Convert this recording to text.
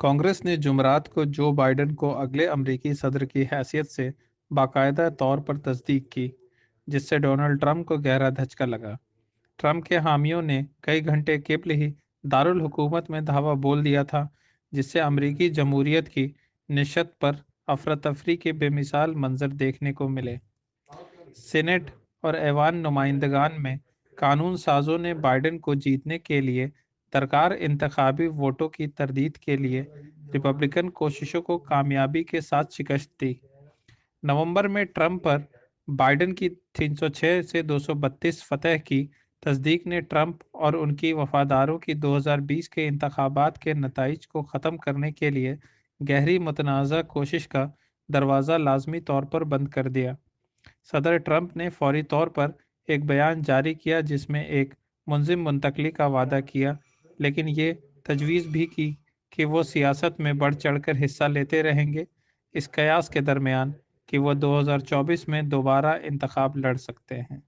कांग्रेस ने जुमरात को जो बाइडन को अगले अमरीकी सदर की हैसियत से बाकायदा तौर पर तस्दीक की, जिससे डोनाल्ड ट्रंप को गहरा धचका लगा। ट्रंप के हामियों ने कई घंटे केबल ही दारुल हुकूमत में धावा बोल दिया था, जिससे अमरीकी जमहूरियत की निशत पर अफरा तफरी के बेमिसाल मंजर देखने को मिले। सीनेट और ऐवान नुमाइंदगान में कानून साजों ने बाइडन को जीतने के लिए दरकार इंतखाबी वोटों की तरदीद के लिए रिपब्लिकन कोशिशों को कामयाबी के साथ शिकस्त दी। नवंबर में ट्रंप पर बाइडन की 306 से 232 फतह की तस्दीक ने ट्रंप और उनकी वफादारों की 2020 के इंतबात के नतज को ख़त्म करने के लिए गहरी मुतनाज़ कोशिश का दरवाज़ा लाजमी तौर पर बंद कर दिया। सदर ट्रंप ने फौरी तौर पर एक बयान जारी किया जिसमें एक मुंजिम मुंतकली का वादा किया लेकिन ये तजवीज़ भी की कि वो सियासत में बढ़ चढ़कर हिस्सा लेते रहेंगे इस कयास के दरमियान कि वो 2024 में दोबारा इंतखब लड़ सकते हैं।